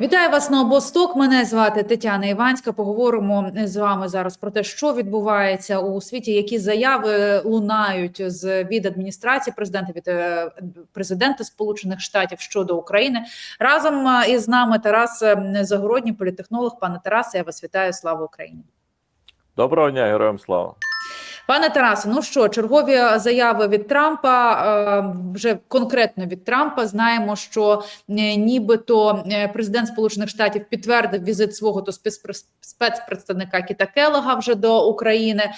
Вітаю вас на обосток. Мене звати Тетяна Іванська. Поговоримо з вами зараз про те, що відбувається у світі, які заяви лунають з від адміністрації президента від е, президента Сполучених Штатів щодо України. Разом е, із нами Тарас е, Загородній, політехнолог. Пане Тарасе, я вас вітаю. Слава Україні. Доброго дня, героям слава. Пане Тарасе, ну що, чергові заяви від Трампа е, вже конкретно від Трампа. Знаємо, що е, нібито е, президент Сполучених Штатів підтвердив візит свого то спецпредставника Кіта Келлога вже до України.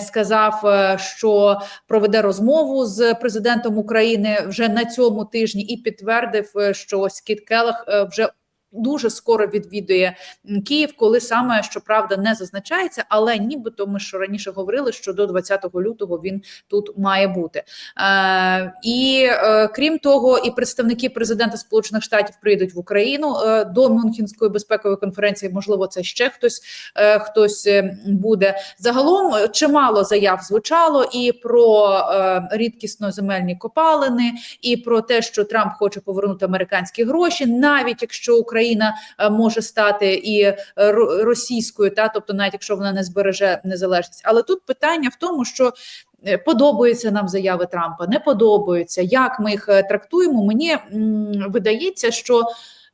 Сказав, що проведе розмову з президентом України вже на цьому тижні, і підтвердив, що ось Кіт Келлог вже. Дуже скоро відвідує Київ, коли саме щоправда не зазначається, але нібито ми ж раніше говорили, що до 20 лютого він тут має бути. Е, і е, крім того, і представники президента Сполучених Штатів прийдуть в Україну е, до Мюнхенської безпекової конференції. Можливо, це ще хтось е, хтось е, буде. Загалом е, чимало заяв звучало і про е, рідкісно земельні копалини, і про те, що Трамп хоче повернути американські гроші, навіть якщо Україна е, може стати і е, російською, та тобто, навіть якщо вона не збереже незалежність. Але тут питання в тому, що е, подобаються нам заяви Трампа, не подобаються. Як ми їх трактуємо? Мені м, видається, що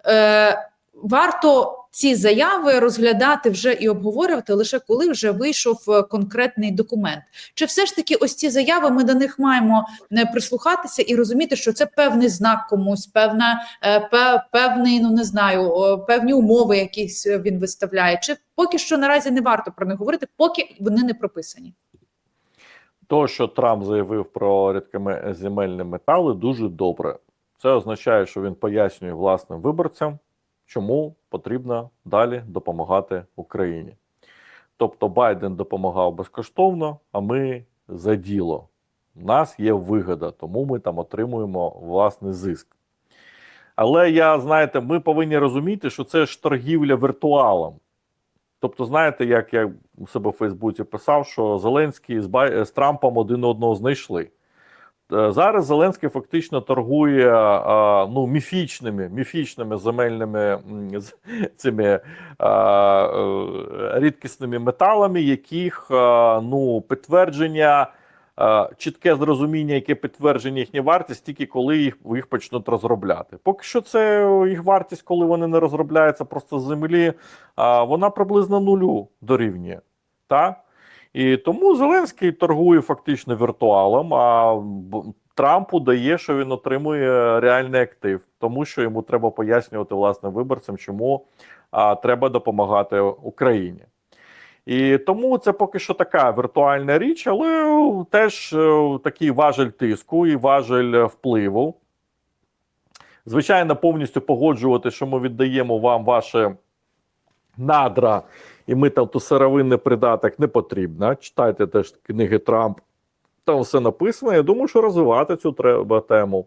е, варто ці заяви розглядати вже і обговорювати лише коли вже вийшов е, конкретний документ. Чи все ж таки ось ці заяви ми до них маємо не прислухатися і розуміти, що це певний знак комусь, певна е, певний, ну не знаю, певні умови, якісь е, він виставляє. Чи поки що наразі не варто про них говорити, поки вони не прописані? То, що Трамп заявив про рідкоземельні метали, дуже добре. Це означає, що він пояснює власним виборцям, чому потрібно далі допомагати Україні. Тобто Байден допомагав безкоштовно, а ми за діло. У нас є вигода, тому ми там отримуємо власний зиск. Але я, знаєте, ми повинні розуміти, що це ж торгівля віртуалом. Тобто, знаєте, як я у себе в Фейсбуці писав, що Зеленський з, Бай... з Трампом один одного знайшли. Е, Зараз Зеленський фактично торгує ну, міфічними, міфічними земельними цими е, рідкісними металами, яких ну, підтвердження, чітке зрозуміння, яке підтвердження їхня вартість, тільки коли їх, їх почнуть розробляти. Поки що це їх вартість, коли вони не розробляються просто з землі, вона приблизно нулю дорівнює. Так? І тому Зеленський торгує фактично віртуалом, а Трампу дає, що він отримує реальний актив, тому що йому треба пояснювати власним виборцям, чому а, треба допомагати Україні. І тому це поки що така віртуальна річ, але теж е, такий важель тиску і важель впливу. Звичайно, повністю погоджувати, що ми віддаємо вам ваше надра, і ми там ту сировинний придаток не потрібно. Читайте теж книги Трамп. Там все написано. Я думаю, що розвивати цю треба тему.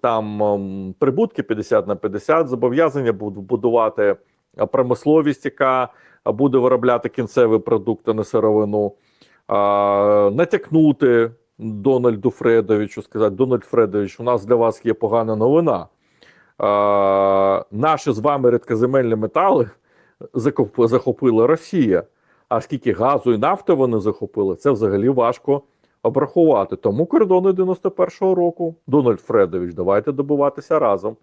Там ем, прибутки 50 на 50, зобов'язання будуть будувати промисловість, яка буде виробляти кінцевий продукт, а не сировину. А, натякнути Дональду Фредовичу, сказати: Дональд Фредович, у нас для вас є погана новина. А, наші з вами рідкоземельні метали захопила Росія. А скільки газу і нафти вони захопили, це взагалі важко обрахувати. Тому кордони 91-го року, Дональд Фредович, давайте добиватися разом.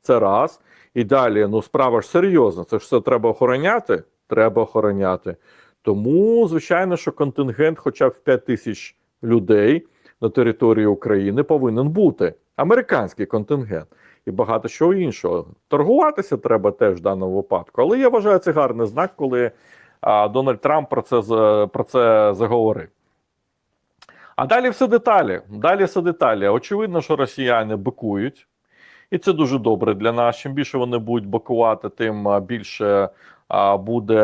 Це раз. І далі, ну справа ж серйозна, це ж все треба охороняти. Треба охороняти. Тому, звичайно, що контингент, хоча б 5 тисяч людей на території України, повинен бути. Американський контингент і багато чого іншого. Торгуватися треба теж в даному випадку. Але я вважаю це гарний знак, коли а, Дональд Трамп про це, про це заговорив. А далі все деталі. Далі все деталі. Очевидно, що росіяни бикують, і це дуже добре для нас. Чим більше вони будуть бакувати, тим більше буде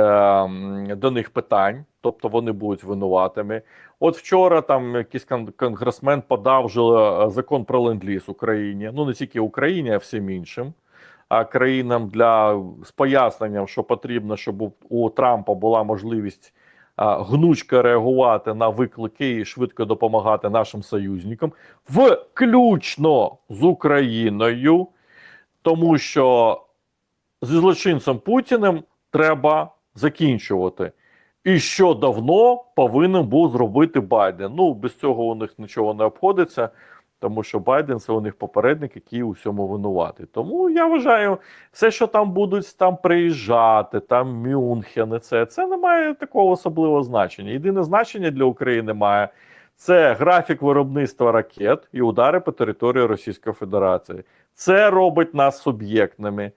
до них питань, тобто вони будуть винуватими. От вчора там якийсь кон- конгресмен подав вже е, закон про ленд-ліз Україні. Ну не тільки Україні, а всім іншим. Країнам для з поясненням, що потрібно, щоб у Трампа була можливість гнучко реагувати на виклики і швидко допомагати нашим союзникам, включно з Україною, тому що зі злочинцем Путіним треба закінчувати. І що давно повинен був зробити Байден. Ну, без цього у них нічого не обходиться, тому що Байден це у них попередник, який у всьому винуватий. Тому я вважаю, все, що там будуть там приїжджати, там Мюнхен, це, це не має такого особливого значення. Єдине значення для України має це графік виробництва ракет і удари по території Російської Федерації. Це робить нас суб'єктними.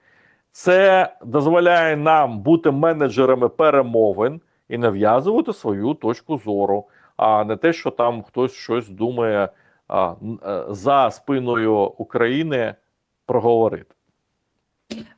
Це дозволяє нам бути менеджерами перемовин і нав'язувати свою точку зору, а не те, що там хтось щось думає а, е, за спиною України проговорити.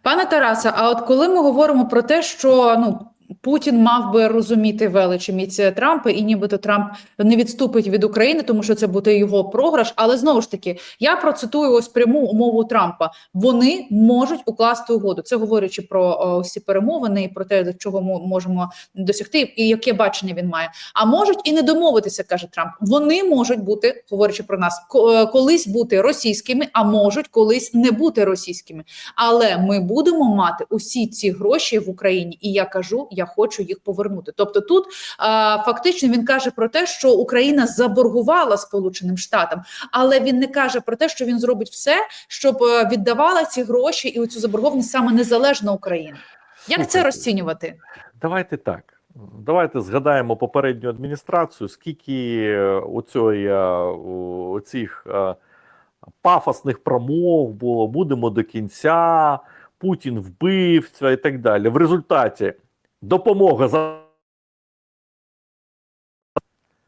Пане Тарасе, а от коли ми говоримо про те, що ну Путін мав би розуміти велич і міць Трампа, і нібито Трамп не відступить від України, тому що це буде його програш. Але знову ж таки, я процитую ось пряму умову Трампа: вони можуть укласти угоду. Це говорячи про о, всі перемовини і про те, до чого ми можемо досягти, і яке бачення він має. А можуть і не домовитися, каже Трамп. Вони можуть бути, говорячи про нас, е, колись бути російськими, а можуть колись не бути російськими. Але ми будемо мати усі ці гроші в Україні, і я кажу, я хочу їх повернути. Тобто, тут а, фактично він каже про те, що Україна заборгувала Сполученим Штатам, але він не каже про те, що він зробить все, щоб е, віддавала ці гроші і цю заборгованість саме незалежна Україна. Як це розцінювати? Давайте так. Давайте згадаємо попередню адміністрацію, скільки е, е, у- оцих е, пафосних промов було, будемо до кінця, Путін вбивця і так далі. В результаті допомога за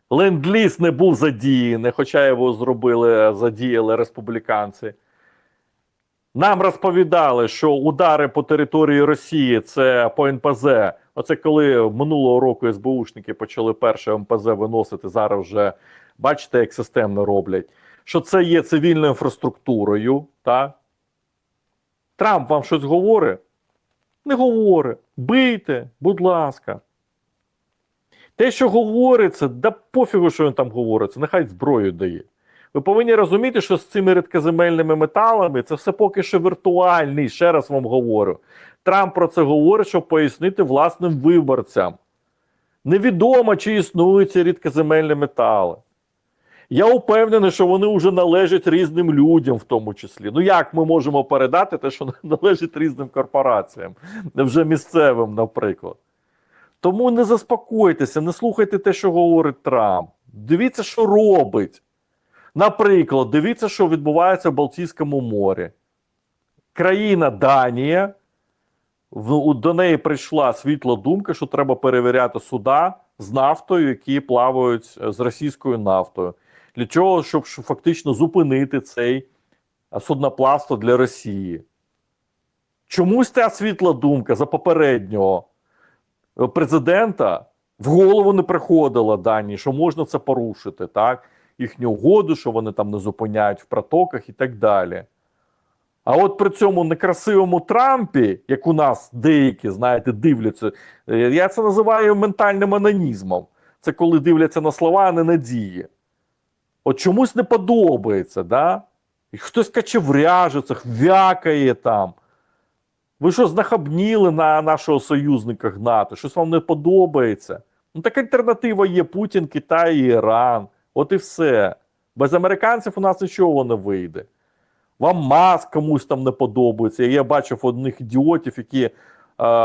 Ленд-ліз не був задіяний, хоча його зробили, задіяли республіканці. Нам розповідали, що удари по території Росії це по НПЗ. Оце коли минулого року СБУшники почали перше МПЗ виносити. Зараз вже бачите, як системно роблять. Що це є цивільною інфраструктурою. Так? Трамп вам щось говорить? Не говорить. Бийте, будь ласка. Те, що говориться, да пофігу, що він там говорить, це нехай зброю дає. Ви повинні розуміти, що з цими рідкоземельними металами це все поки що віртуальний, ще раз вам говорю. Трамп про це говорить, щоб пояснити власним виборцям. Невідомо, чи існують ці рідкоземельні метали. Я впевнений, що вони вже належать різним людям, в тому числі. Ну як ми можемо передати те, що належить різним корпораціям, вже місцевим, наприклад. Тому не заспокойтеся, не слухайте те, що говорить Трамп. Дивіться, що робить. Наприклад, дивіться, що відбувається в Балтійському морі. Країна Данія, до неї прийшла світла думка, що треба перевіряти суда з нафтою, які плавають е, з російською нафтою. Для чого? Щоб фактично зупинити цей е, для Росії. Чомусь ця світла думка за попереднього е, президента в голову не приходила Данії, що можна це порушити, так? Їхню угоду, що вони там не зупиняють в протоках і так далі. А от при цьому некрасивому Трампі, як у нас деякі, знаєте, дивляться, е, я це називаю ментальним анонізмом. Це коли дивляться на слова, а не на дії. От чомусь не подобається, да? І хтось качевряжиться, вякає там. Ви що знахабніли на нашого союзника гнати? Щось вам не подобається? Ну так альтернатива є Путін, Китай і Іран. От і все. Без американців у нас нічого не вийде. Вам маск комусь там не подобається. Я бачив одних ідіотів, які е,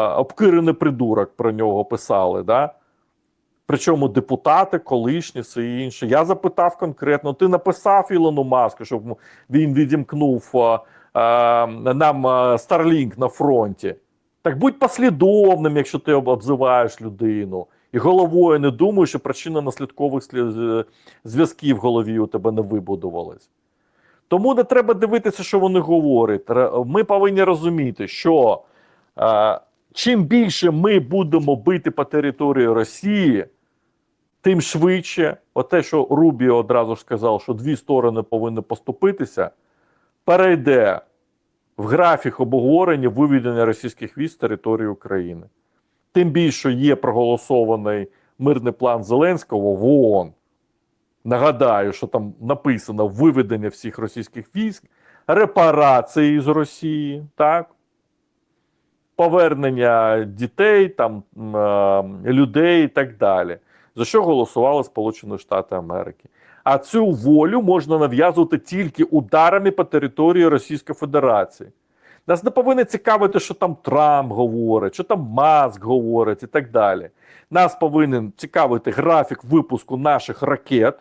обкирений придурок про нього писали. Да? Причому депутати, колишні, все інше. Я запитав конкретно: ти написав Ілону Маску, щоб він відімкнув е, е, нам е, Starlink на фронті. Так будь послідовним, якщо ти обзиваєш людину. І головою не думаю, що причинно-наслідкових слід- зв'язків в голові у тебе не вибудувалось. Тому не треба дивитися, що вони говорять. Ми повинні розуміти, що е, чим більше ми будемо бити по території Росії, тим швидше, оте, що Рубіо одразу ж сказав, що дві сторони повинні поступитися, перейде в графік обговорення виведення російських військ з території України. Тим більше є проголосований мирний план Зеленського в ООН. Нагадаю, що там написано виведення всіх російських військ, репарації з Росії, так? повернення дітей, там е, людей і так далі. За що голосували Сполучені Штати Америки? А цю волю можна нав'язувати тільки ударами по території Російської Федерації. Нас не повинно цікавити, що там Трамп говорить, що там Маск говорить і так далі. Нас повинен цікавити графік випуску наших ракет,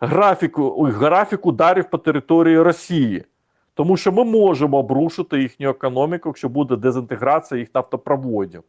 графік, графік ударів по території Росії. Тому що ми можемо обрушити їхню економіку, якщо буде дезінтеграція їх нафтопроводів.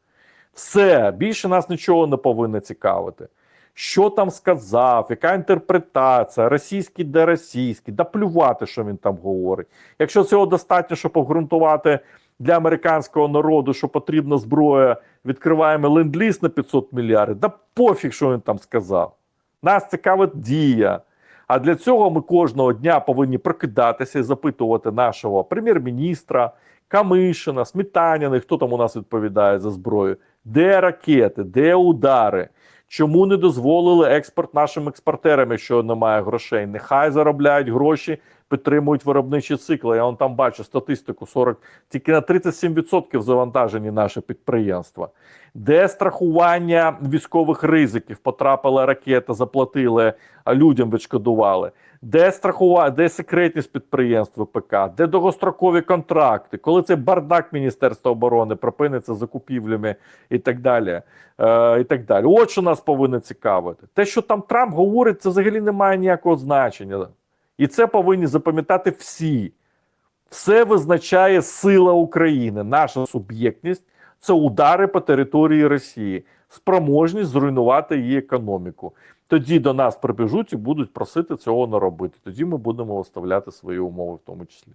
Все, більше нас нічого не повинно цікавити. Що там сказав, яка інтерпретація, російський де російський, да плювати, що він там говорить. Якщо цього достатньо, щоб обґрунтувати для американського народу, що потрібна зброя, відкриваємо ленд-ліз на 500 мільярдів, да пофіг, що він там сказав. Нас цікавить дія. А для цього ми кожного дня повинні прокидатися і запитувати нашого прем'єр-міністра, Камишина, Сметаніна, хто там у нас відповідає за зброю, де ракети, де удари. Чому не дозволили експорт нашим експортерам, якщо немає грошей? Нехай заробляють гроші, підтримують виробничі цикли. Я вон там бачу статистику: 40, тільки на 37% завантажені наші підприємства. Де страхування військових ризиків? Потрапила ракета, заплатили, а людям відшкодували. Де страхування, де секретність підприємств ВПК, де довгострокові контракти, коли цей бардак Міністерства оборони припиниться закупівлями і так далі. Е, і так далі. От що нас повинно цікавити. Те, що там Трамп говорить, це взагалі не має ніякого значення. І це повинні запам'ятати всі. Все визначає сила України, наша суб'єктність це удари по території Росії, спроможність зруйнувати її економіку. Тоді до нас прибіжуть і будуть просити цього не робити. Тоді ми будемо виставляти свої умови, в тому числі.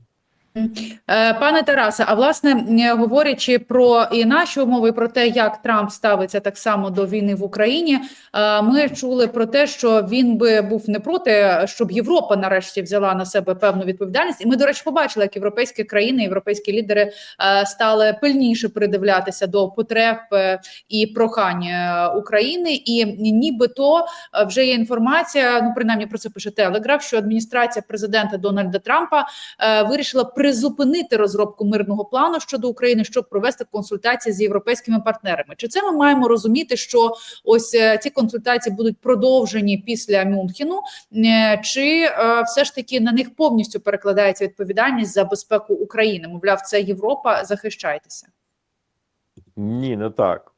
Е, Пане Тарасе, а власне е, говорячи про і наші умови, про те, як Трамп ставиться так само до війни в Україні, е, ми чули про те, що він би був не проти, щоб Європа нарешті взяла на себе певну відповідальність. І ми, до речі, побачили, як європейські країни, європейські лідери стали пильніше придивлятися до потреб і прохань України, і нібито вже є інформація. Ну принаймні про це пише Телеграф, що адміністрація президента Дональда Трампа вирішила призупинити розробку мирного плану щодо України, щоб провести консультації з європейськими партнерами. Чи це ми маємо розуміти, що ось е, ці консультації будуть продовжені після Мюнхену, е, чи е, все ж таки на них повністю перекладається відповідальність за безпеку України? Мовляв, це Європа, захищайтеся. Ні, не так.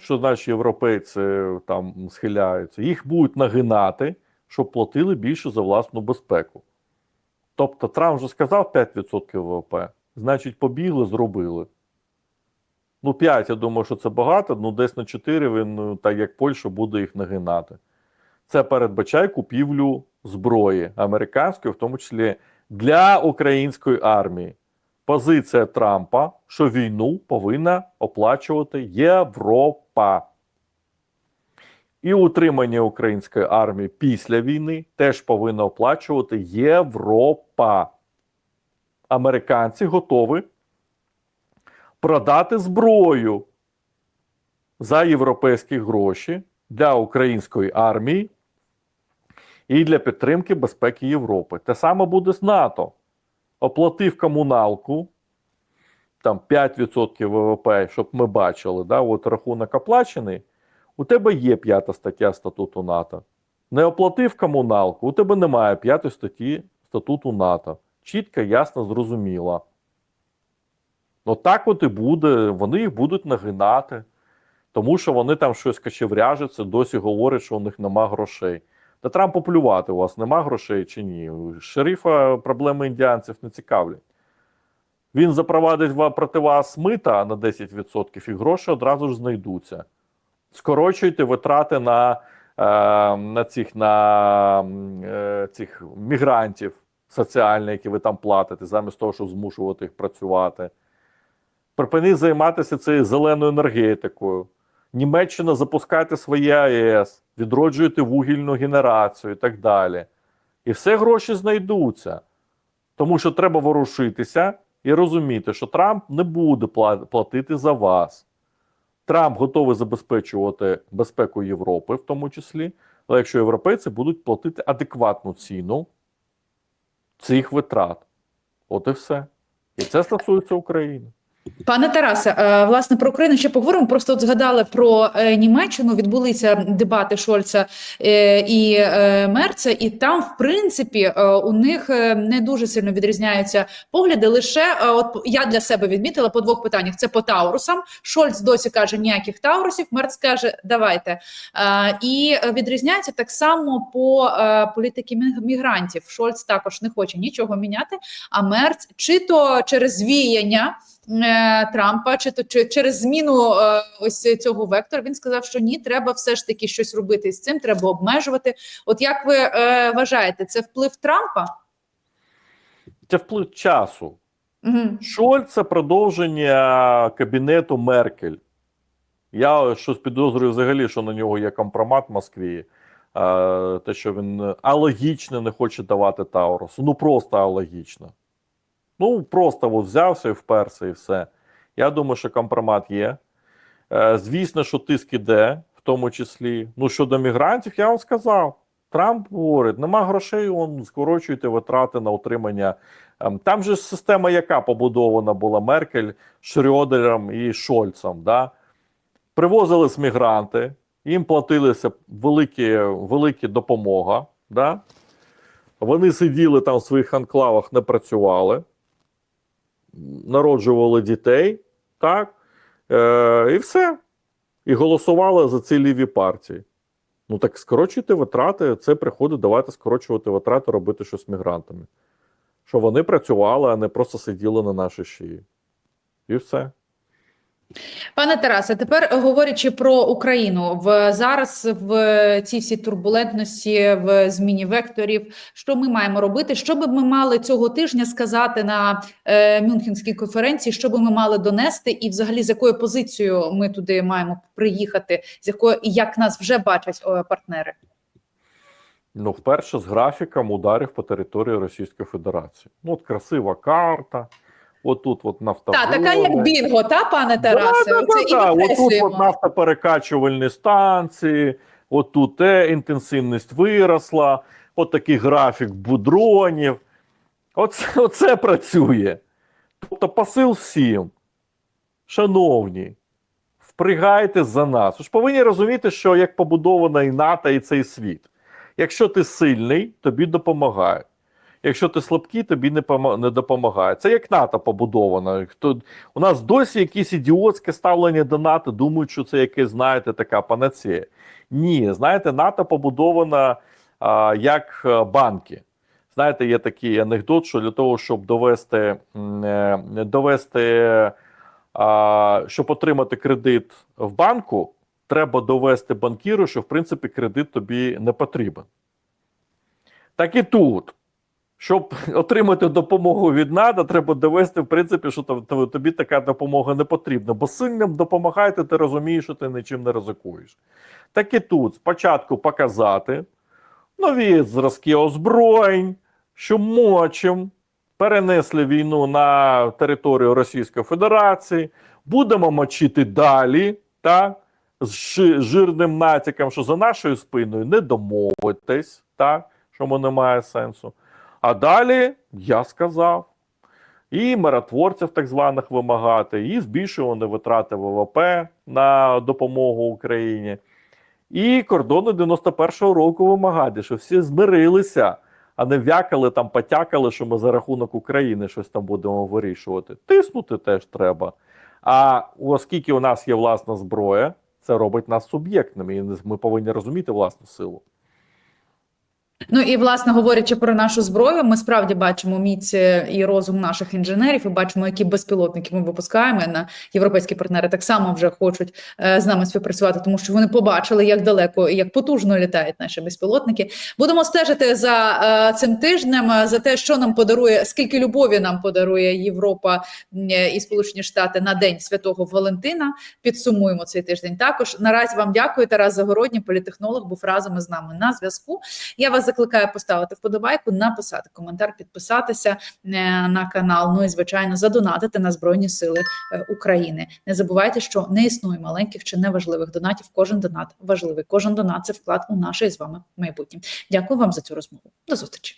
Що значить європейці там схиляються? Їх будуть нагинати, щоб платили більше за власну безпеку. Тобто Трамп вже сказав 5% ВВП, значить, побігли, зробили. Ну, 5, я думаю, що це багато, ну десь на 4 він, ну, так як Польща, буде їх нагинати. Це передбачає купівлю зброї американської, в тому числі для української армії. Позиція Трампа, що війну повинна оплачувати Європа. І утримання української армії після війни теж повинна оплачувати Європа. Американці готові продати зброю за європейські гроші для української армії і для підтримки безпеки Європи. Те саме буде з НАТО. Оплатив комуналку, там 5% ВВП, щоб ми бачили, да, от рахунок оплачений. У тебе є п'ята стаття статуту НАТО. Не оплатив комуналку, у тебе немає п'ятої статті статуту НАТО. Чітко, ясно, зрозуміло. Отак от і буде, вони їх будуть нагинати, тому що вони там щось качевряжаться, досі говорять, що у них нема грошей. Та Трампу плювати, у вас нема грошей чи ні. Шерифа проблеми індіанців не цікавлять. Він запровадить ва- проти вас мита на 10% і гроші одразу ж знайдуться скорочуйте витрати на, е, на цих на е, цих мігрантів соціальних, які ви там платите, замість того, щоб змушувати їх працювати. Припиніть займатися цією зеленою енергетикою. Німеччина запускайте своє АЕС, відроджуйте вугільну генерацію і так далі. І все гроші знайдуться. Тому що треба ворушитися і розуміти, що Трамп не буде платити за вас. Трамп готовий забезпечувати безпеку Європи, в тому числі, але якщо європейці будуть платити адекватну ціну цих витрат, от і все. І це стосується України. Пане Тарасе, е, власне про Україну ще поговоримо. Просто от згадали про е, Німеччину. Відбулися дебати Шольца е, і Мерца, і там, в принципі, у них не дуже сильно відрізняються погляди. Лише от я для себе відмітила по двох питаннях: це по Таурусам. Шольц досі каже ніяких Таурусів. Мерц каже, давайте. І відрізняється так само по політики мігрантів. Шольц також не хоче нічого міняти. А Мерц чи то через звіяння. Е, Трампа, чи то чи через зміну е, ось цього вектора він сказав, що ні, треба все ж таки щось робити з цим, треба обмежувати. От як ви е, вважаєте, це вплив Трампа? Це вплив часу. Угу. Шольц це продовження кабінету Меркель. Я щось підозрюю взагалі, що на нього є компромат в Москві. Е, Те, що він алогічно не хоче давати Таурусу. Ну просто алогічно. Ну, просто от взявся і вперся, і все. Я думаю, що компромат є. Е, Звісно, що тиск іде, в тому числі. Ну, щодо мігрантів, я вам сказав. Трамп говорить, нема грошей, он скорочуйте витрати на утримання. Ем, Там же система, яка побудована була Меркель, Шрёдером і Шольцем. Да? Привозились мігранти, їм платилися великі, великі допомога. Да? Вони сиділи там в своїх анклавах, не працювали, народжували дітей, так? Е, і все. І голосували за ці ліві партії. Ну так скорочуйте витрати, це приходить, давайте скорочувати витрати, робити щось з мігрантами. Щоб вони працювали, а не просто сиділи на нашій шиї. І все. Пане Тарасе, тепер говорячи про Україну, в зараз в цій всій турбулентності, в зміні векторів, що ми маємо робити? Що би ми мали цього тижня сказати на е, Мюнхенській конференції? Що би ми мали донести, і взагалі з якою позицією ми туди маємо приїхати, з якою як нас вже бачать е, партнери? Ну, вперше з графіком ударів по території Російської Федерації. Ну, от красива карта. Отут от нафтоводи. Та така як бінго, та пане Тарасе? Да, да, да, да. Отут от нафтоперекачувальні станції, отут е, інтенсивність виросла, от такий графік будронів. Оце, оце працює. Тобто посил всім. Шановні, впрягайте за нас. Ви ж повинні розуміти, що як побудована і НАТО, і цей світ. Якщо ти сильний, тобі допомагають. Якщо ти слабкий, тобі не, не допомагає. Це як НАТО побудовано. Хто, у нас досі якесь ідіотське ставлення до НАТО, думають, що це якесь, знаєте, така панацея. Ні, знаєте, НАТО побудована а, як е, банки. Знаєте, є такий анекдот, що для того, щоб довести, е, довести а, щоб отримати кредит в банку, треба довести банкіру, що в принципі кредит тобі не потрібен. Так і тут. Щоб отримати допомогу від НАТО, треба довести, в принципі, що то- то- тобі така допомога не потрібна. Бо сильним допомагаєте, ти розумієш, що ти нічим не ризикуєш. Так і тут спочатку показати нові зразки озброєнь, що мочим, перенесли війну на територію Російської Федерації, будемо мочити далі, так? з жирним натяком, що за нашою спиною не домовитесь, так? що немає сенсу. А далі я сказав. І миротворців так званих вимагати, і збільшувати витрати ВВП на допомогу Україні, і кордони 91-го року вимагати, щоб всі змирилися, а не вякали там, потякали, що ми за рахунок України щось там будемо вирішувати. Тиснути теж треба. А оскільки у нас є власна зброя, це робить нас суб'єктними, і ми повинні розуміти власну силу. Ну і власне говорячи про нашу зброю, ми справді бачимо міць е, і розум наших інженерів, і бачимо, які безпілотники ми випускаємо. На європейські партнери так само вже хочуть е, з нами співпрацювати, тому що вони побачили, як далеко і як потужно літають наші безпілотники. Будемо стежити за е, цим тижнем, за те, що нам подарує, скільки любові нам подарує Європа і Сполучені Штати на День Святого Валентина. Підсумуємо цей тиждень. Також наразі вам дякую. Тарас Загородній, політехнолог, був разом із нами на зв'язку. Я вас закликаю поставити вподобайку, написати коментар, підписатися е, на канал. Ну і звичайно, задонатити на Збройні Сили е, України. Не забувайте, що не існує маленьких чи неважливих донатів. Кожен донат важливий. Кожен донат це вклад у наше з вами майбутнє. Дякую вам за цю розмову. До зустрічі.